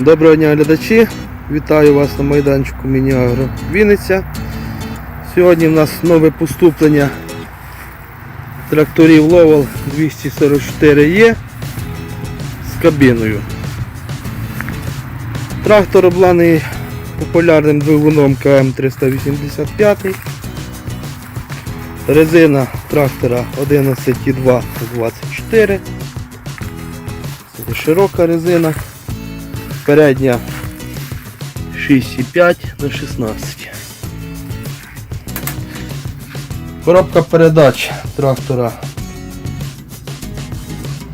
Доброго дня глядачі! Вітаю вас на майданчику Мініагро Вінниця. Сьогодні в нас нове поступлення тракторів Ловол 244Е з кабіною. Трактор обладнаний популярним двигуном КМ385. Резина трактора 11,2 24. Це широка резина. Передня 6,5 на 16. Коробка передач трактора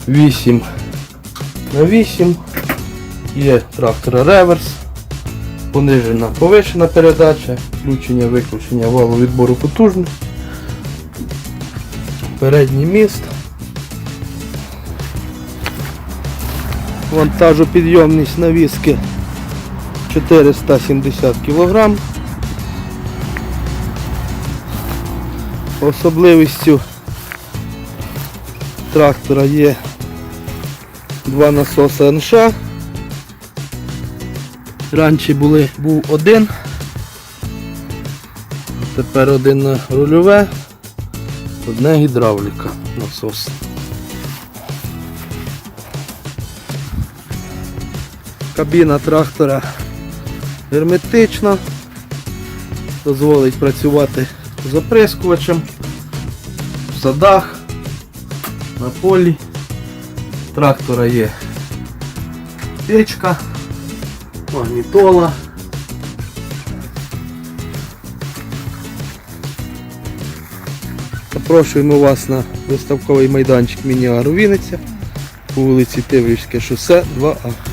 8 на 8. Є трактора реверс, понижена повишена передача, включення виключення валу відбору потужності, передній міст. Вантажопідйомність навіски 470 кг. Особливістю трактора є два насоси НШ. Раніше були, був один, тепер один рульове, одне гідравліка насос. Кабіна трактора герметична, дозволить працювати з оприскувачем в садах, на полі. Трактора є печка, магнітола. Запрошуємо вас на виставковий майданчик Мініару Вінниця по вулиці Тиврівське шосе 2А.